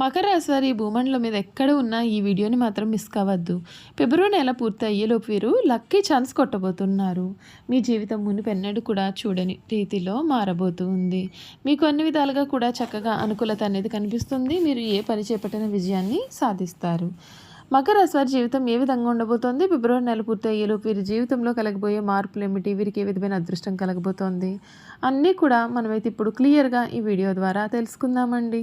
మకర రాశి ఈ భూమండలం మీద ఎక్కడ ఉన్నా ఈ వీడియోని మాత్రం మిస్ కావద్దు. ఫిబ్రవరి నెల పూర్తి అయ్యేలోపు వీరు లక్కీ ఛాన్స్ కొట్టబోతున్నారు. మీ జీవితం మునిపెన్నడు కూడా చూడని రీతిలో మారబోతూ ఉంది. మీకు అన్ని విధాలుగా కూడా చక్కగా అనుకూలత అనేది కనిపిస్తుంది. మీరు ఏ పని చేపట్టిన విజయాన్ని సాధిస్తారు. మకర వారి జీవితం ఏ విధంగా ఉండబోతోంది? ఫిబ్రవరి నెల పూర్తి అయ్యేలోపు వీరి జీవితంలో కలగబోయే మార్పులు ఏమిటి వీరికి ఏ విధమైన అదృష్టం కలగబోతోంది? అన్నీ కూడా మనమైతే ఇప్పుడు క్లియర్గా ఈ వీడియో ద్వారా తెలుసుకుందామండి.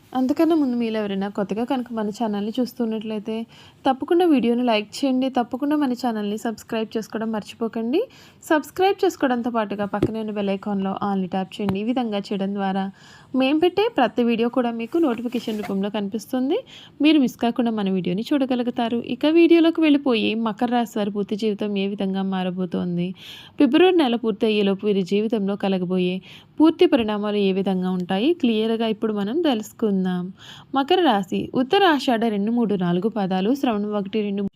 అంతకన్నా ముందు మీరు ఎవరైనా కొత్తగా కనుక మన ఛానల్ని చూస్తున్నట్లయితే తప్పకుండా వీడియోని లైక్ చేయండి. తప్పకుండా మన ఛానల్ని సబ్స్క్రైబ్ చేసుకోవడం మర్చిపోకండి. సబ్స్క్రైబ్ చేసుకోవడంతో పాటుగా పక్కనే ఉన్న బెల్ ఐకాన్లో ఆన్లీ ట్యాప్ చేయండి. ఈ విధంగా చేయడం ద్వారా మేము పెట్టే ప్రతి వీడియో కూడా మీకు నోటిఫికేషన్ రూపంలో కనిపిస్తుంది. మీరు మిస్ కాకుండా మన వీడియోని చూడగలుగుతారు. ఇక వీడియోలోకి వెళ్ళిపోయి మకర రాశి వారి పూర్తి జీవితం ఏ విధంగా మారబోతోంది? ఫిబ్రవరి నెల పూర్తి అయ్యేలోపు వీరి జీవితంలో కలగబోయే పూర్తి పరిణామాలు ఏ విధంగా ఉంటాయి? క్లియర్గా ఇప్పుడు మనం తెలుసుకుందాం. మకర రాశి. ఉత్తర ఆషాఢ రెండు మూడు నాలుగు పదాలు శ్రవణం ఒకటి రెండు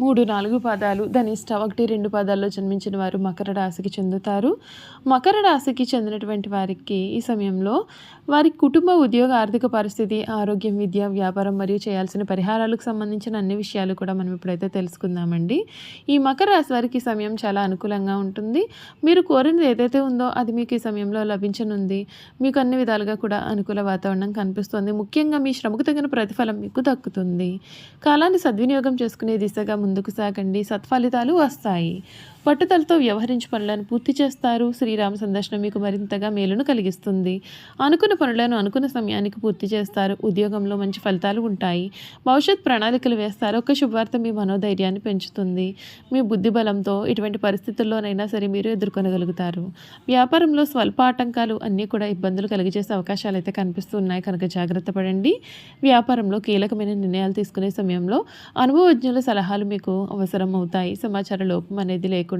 మూడు నాలుగు పాదాలు. ధనిష్ట ఒకటి రెండు పాదాల్లో జన్మించిన వారు మకర రాశికి చెందుతారు. మకర రాశికి చెందినటువంటి వారికి ఈ సమయంలో వారి కుటుంబ ఉద్యోగ ఆర్థిక పరిస్థితి ఆరోగ్యం విద్య వ్యాపారం మరియు చేయాల్సిన పరిహారాలకు సంబంధించిన అన్ని విషయాలు కూడా మనం ఇప్పుడైతే తెలుసుకుందామండి. ఈ మకర రాశి వారికి ఈ సమయం చాలా అనుకూలంగా ఉంటుంది. మీరు కోరినది ఏదైతే ఉందో అది మీకు ఈ సమయంలో లభించనుంది. మీకు అన్ని విధాలుగా కూడా అనుకూల వాతావరణం కనిపిస్తుంది. ముఖ్యంగా మీ శ్రమకు తగిన ప్రతిఫలం మీకు దక్కుతుంది. కాలాన్ని సద్వినియోగం చేసుకునే దిశగా ముందుకు సాగండి. సత్ఫలితాలు వస్తాయి. పట్టుదలతో వ్యవహరించి పనులను పూర్తి చేస్తారు. శ్రీరామ సందర్శనం మీకు మరింతగా మేలును కలిగిస్తుంది. అనుకున్న పనులను అనుకున్న సమయానికి పూర్తి చేస్తారు. ఉద్యోగంలో మంచి ఫలితాలు ఉంటాయి. భవిష్యత్ ప్రణాళికలు వేస్తారు. ఒక శుభవార్త మీ మనోధైర్యాన్ని పెంచుతుంది. మీ బుద్ధి బలంతో ఇటువంటి పరిస్థితుల్లోనైనా సరే మీరు ఎదుర్కొనగలుగుతారు. వ్యాపారంలో స్వల్ప ఆటంకాలు అన్నీ కూడా ఇబ్బందులు కలిగజేసే అవకాశాలు అయితే కనిపిస్తున్నాయి కనుక జాగ్రత్త పడండి. వ్యాపారంలో కీలకమైన నిర్ణయాలు తీసుకునే సమయంలో అనుభవజ్ఞుల సలహాలు మీకు అవసరం అవుతాయి సమాచార లోపం అనేది లేకుండా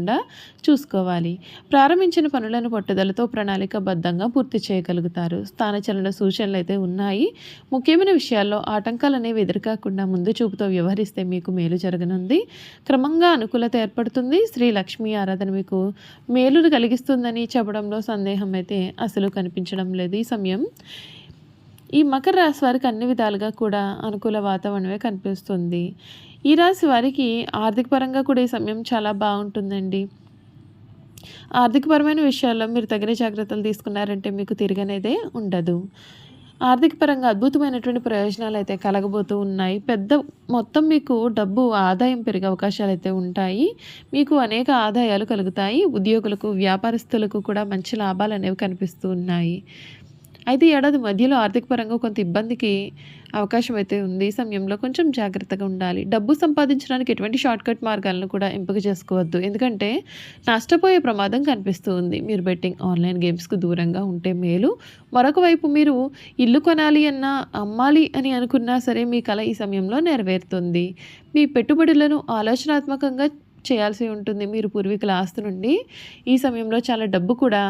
చూసుకోవాలి. ప్రారంభించిన పనులను పట్టుదలతో ప్రణాళికబద్ధంగా పూర్తి చేయగలుగుతారు. స్థానచలన సూచనలు అయితే ఉన్నాయి. ముఖ్యమైన విషయాల్లో ఆటంకాలు అనేవి ఎదురుకాకుండా ముందు చూపుతో వ్యవహరిస్తే మీకు మేలు జరగనుంది. క్రమంగా అనుకూలత ఏర్పడుతుంది. శ్రీ లక్ష్మీ ఆరాధన మీకు మేలును కలిగిస్తుందని చెప్పడంలో సందేహం అయితే అసలు కనిపించడం లేదు. ఈ సమయం ఈ మకర రాశి వారికి అన్ని విధాలుగా కూడా అనుకూల వాతావరణమే కనిపిస్తుంది. ఈ రాశి వారికి ఆర్థిక పరంగా కూడా ఈ సమయం చాలా బాగుంటుందండి. ఆర్థికపరమైన విషయాల్లో మీరు తగిన జాగ్రత్తలు తీసుకున్నారంటే మీకు తిరగనేదే ఉండదు. ఆర్థిక పరంగా అద్భుతమైనటువంటి ప్రయోజనాలు అయితే కలగబోతూ ఉన్నాయి. పెద్ద మొత్తం మీకు డబ్బు ఆదాయం పెరిగే అవకాశాలు అయితే ఉంటాయి. మీకు అనేక ఆదాయాలు కలుగుతాయి. ఉద్యోగులకు వ్యాపారస్తులకు కూడా మంచి లాభాలు అనేవి కనిపిస్తూ ఉన్నాయి. అయితే ఏడాది మధ్యలో ఆర్థిక పరంగా కొంత ఇబ్బందికి అవకాశం అయితే ఉంది. ఈ సమయంలో కొంచెం జాగ్రత్తగా ఉండాలి. డబ్బు సంపాదించడానికి ఎటువంటి షార్ట్ కట్ మార్గాలను కూడా ఎంపిక చేసుకోవద్దు. ఎందుకంటే నష్టపోయే ప్రమాదం కనిపిస్తూ ఉంది. మీరు బెట్టింగ్ ఆన్లైన్ గేమ్స్కు దూరంగా ఉంటే మేలు. మరొక వైపు మీరు ఇల్లు కొనాలి అన్నా అమ్మాలి అని అనుకున్నా సరే మీ కళ ఈ సమయంలో నెరవేరుతుంది. మీ పెట్టుబడులను ఆలోచనాత్మకంగా చేయాల్సి ఉంటుంది. మీరు పూర్వీకుల ఆస్తి నుండి ఈ సమయంలో చాలా డబ్బు కూడా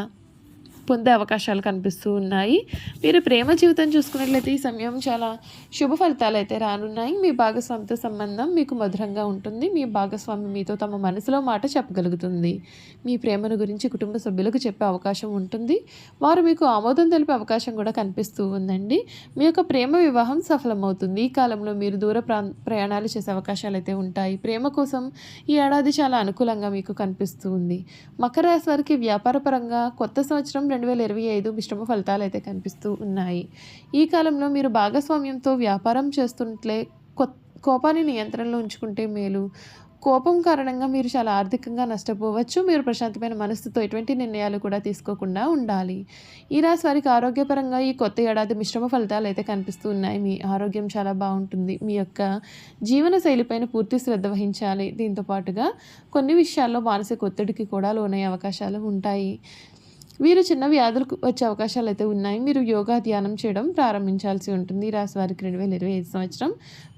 పొందే అవకాశాలు కనిపిస్తూ ఉన్నాయి. మీరు ప్రేమ జీవితం చూసుకున్నట్లయితే ఈ సమయం చాలా శుభ ఫలితాలు అయితే రానున్నాయి. మీ భాగస్వామితో సంబంధం మీకు మధురంగా ఉంటుంది. మీ భాగస్వామి మీతో తమ మనసులో మాట చెప్పగలుగుతుంది. మీ ప్రేమను గురించి కుటుంబ సభ్యులకు చెప్పే అవకాశం ఉంటుంది. వారు మీకు ఆమోదం తెలిపే అవకాశం కూడా కనిపిస్తూ ఉందండి. మీ యొక్క ప్రేమ వివాహం సఫలమవుతుంది. ఈ కాలంలో మీరు దూర ప్రా ప్రయాణాలు చేసే అవకాశాలు అయితే ఉంటాయి. ప్రేమ కోసం ఈ ఏడాది చాలా అనుకూలంగా మీకు కనిపిస్తూ ఉంది. మకర రాశి వారికి వ్యాపారపరంగా కొత్త సంవత్సరం రెండు వేల ఇరవై ఐదు మిశ్రమ ఫలితాలు అయితే కనిపిస్తూ ఉన్నాయి. ఈ కాలంలో మీరు భాగస్వామ్యంతో వ్యాపారం చేస్తుంటే కోపాన్ని నియంత్రణలో ఉంచుకుంటే మేలు. కోపం కారణంగా మీరు చాలా ఆర్థికంగా నష్టపోవచ్చు. మీరు ప్రశాంతమైన మనసుతో ఎటువంటి నిర్ణయాలు కూడా తీసుకోకుండా ఉండాలి. ఈ రాశి వారికి ఆరోగ్యపరంగా ఈ కొత్త ఏడాది మిశ్రమ ఫలితాలు అయితే కనిపిస్తూ ఉన్నాయి. మీ ఆరోగ్యం చాలా బాగుంటుంది. మీ యొక్క జీవన శైలిపైన పూర్తి శ్రద్ధ వహించాలి. దీంతో పాటుగా కొన్ని విషయాల్లో మానసిక ఒత్తిడికి కూడా లోనయ్యే అవకాశాలు ఉంటాయి. వీరు చిన్న వ్యాధులకు వచ్చే అవకాశాలు అయితే ఉన్నాయి. మీరు యోగా ధ్యానం చేయడం ప్రారంభించాల్సి ఉంటుంది. రాశి వారికి రెండు వేల ఇరవై ఐదు సంవత్సరం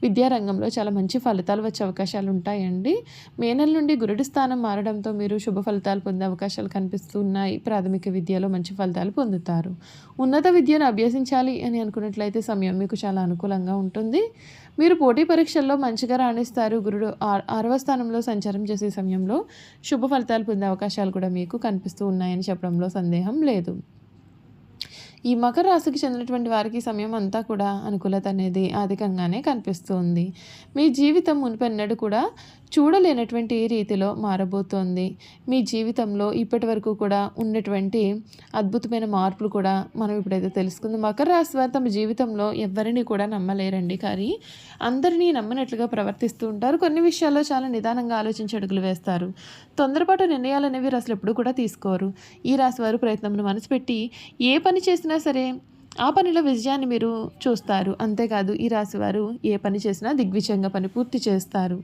విద్యారంగంలో చాలా మంచి ఫలితాలు వచ్చే అవకాశాలు ఉంటాయండి. మే నెల నుండి గురుడి స్థానం మారడంతో మీరు శుభ ఫలితాలు పొందే అవకాశాలు కనిపిస్తున్నాయి ప్రాథమిక విద్యలో మంచి ఫలితాలు పొందుతారు. ఉన్నత విద్యను అభ్యసించాలి అని అనుకున్నట్లయితే సమయం మీకు చాలా అనుకూలంగా ఉంటుంది. మీరు పోటీ పరీక్షల్లో మంచిగా రాణిస్తారు. గురుడు ఆ- ఆరవ స్థానంలో సంచారం చేసే సమయంలో శుభ ఫలితాలు పొందే అవకాశాలు కూడా మీకు కనిపిస్తూ ఉన్నాయని చెప్పడంలో సందేహం లేదు. ఈ మకర రాశికి చెందినటువంటి వారికి సమయం అంతా కూడా అనుకూలత అనేది అధికంగానే కనిపిస్తుంది మీ జీవితం మునిపెన్నడు కూడా చూడలేనటువంటి రీతిలో మారబోతోంది. మీ జీవితంలో ఇప్పటి వరకు కూడా ఉన్నటువంటి అద్భుతమైన మార్పులు కూడా మనం ఇప్పుడైతే తెలుసుకుందాం. మకర రాశి వారు తమ జీవితంలో ఎవరిని కూడా నమ్మలేరండి. కానీ అందరినీ నమ్మనట్లుగా ప్రవర్తిస్తూ ఉంటారు. కొన్ని విషయాల్లో చాలా నిదానంగా ఆలోచించి అడుగులు వేస్తారు. తొందరపాటు నిర్ణయాలు అనేవి అసలు ఎప్పుడు కూడా తీసుకోరు. ఈ రాశి వారు ప్రయత్నంను మనసు పెట్టి ఏ పని చేసినా సరే ఆ పనిలో విజయాన్ని మీరు చూస్తారు. అంతేకాదు ఈ రాశి వారు ఏ పని చేసినా దిగ్విజయంగా పని పూర్తి చేస్తారు.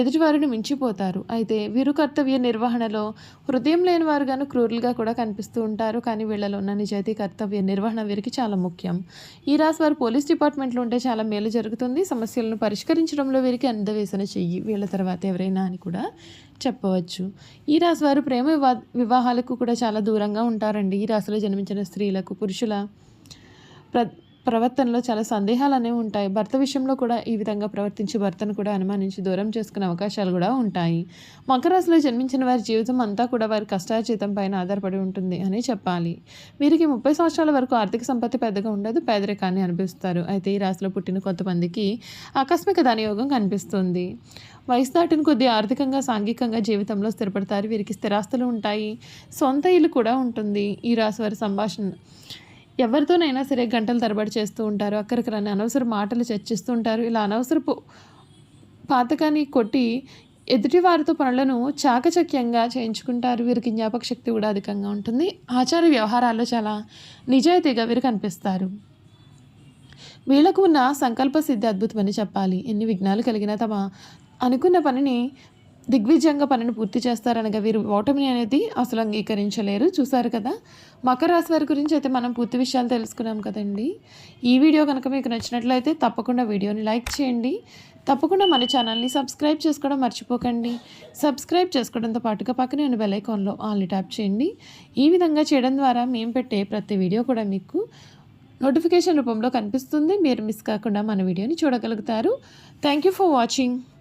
ఎదుటివారిని మించిపోతారు. అయితే వీరు కర్తవ్య నిర్వహణలో హృదయం లేని వారుగాను క్రూరులుగా కూడా కనిపిస్తూ ఉంటారు. కానీ వీళ్ళలో ఉన్న నిజాయితీ కర్తవ్య నిర్వహణ వీరికి చాలా ముఖ్యం. ఈ రాశి వారు పోలీస్ డిపార్ట్మెంట్లో ఉంటే చాలా మేలు జరుగుతుంది. సమస్యలను పరిష్కరించడంలో వీరికి అందవేసన చెయ్యి. వీళ్ళ తర్వాత ఎవరైనా అని కూడా చెప్పవచ్చు. ఈ రాశి వారు ప్రేమ వివాహాలకు కూడా చాలా దూరంగా ఉంటారండి. ఈ రాశిలో జన్మించిన స్త్రీలకు పురుషుల ప్ర ప్రవర్తనలో చాలా సందేహాలు అనేవి ఉంటాయి. భర్త విషయంలో కూడా ఈ విధంగా ప్రవర్తించి భర్తను కూడా అనుమానించి దూరం చేసుకునే అవకాశాలు కూడా ఉంటాయి. మకర రాశిలో జన్మించిన వారి జీవితం అంతా కూడా వారి కష్టార్జితం పైన ఆధారపడి ఉంటుంది అని చెప్పాలి. వీరికి ముప్పై సంవత్సరాల వరకు ఆర్థిక సంపత్తి పెద్దగా ఉండదు పేదరికాన్ని అనిపిస్తారు అయితే ఈ రాశిలో పుట్టిన కొంతమందికి ఆకస్మిక ధనయోగం కనిపిస్తుంది. వయసు దాటిన కొద్దీ ఆర్థికంగా సాంఘికంగా జీవితంలో స్థిరపడతారు. వీరికి స్థిరాస్తులు ఉంటాయి. సొంత ఇల్లు కూడా ఉంటుంది. ఈ రాశి వారి సంభాషణ ఎవరితోనైనా సరే గంటలు తరబడి చేస్తూ ఉంటారు అక్కడికి రాని అనవసర మాటలు చర్చిస్తూ ఉంటారు ఇలా అనవసరపు పాతకాన్ని కొట్టి ఎదుటి వారితో పనులను చాకచక్యంగా చేయించుకుంటారు. వీరికి జ్ఞాపక శక్తి కూడా అధికంగా ఉంటుంది. ఆచార వ్యవహారాల్లో చాలా నిజాయితీగా వీరు కనిపిస్తారు. వీళ్ళకు ఉన్న సంకల్ప సిద్ధి అద్భుతమని చెప్పాలి. ఎన్ని విఘ్నాలు కలిగినా తమ అనుకున్న పనిని దిగ్విజయంగా పనిని పూర్తి చేస్తారనగా వీరు ఓటమిని అనేది అసలు అంగీకరించలేరు. చూసారు కదా? మకర రాశి వారి గురించి అయితే మనం పూర్తి విషయాలు తెలుసుకున్నాం కదండి. ఈ వీడియో కనుక మీకు నచ్చినట్లయితే తప్పకుండా వీడియోని లైక్ చేయండి. తప్పకుండా మన ఛానల్ని సబ్స్క్రైబ్ చేసుకోవడం మర్చిపోకండి. సబ్స్క్రైబ్ చేసుకోవడంతో పాటుగా పక్కనే ఉన్న బెలైకాన్లో ఆల్ని ట్యాప్ చేయండి. ఈ విధంగా చేయడం ద్వారా మేము పెట్టే ప్రతి వీడియో కూడా మీకు నోటిఫికేషన్ రూపంలో కనిపిస్తుంది. మీరు మిస్ కాకుండా మన వీడియోని చూడగలుగుతారు. Thank you for watching.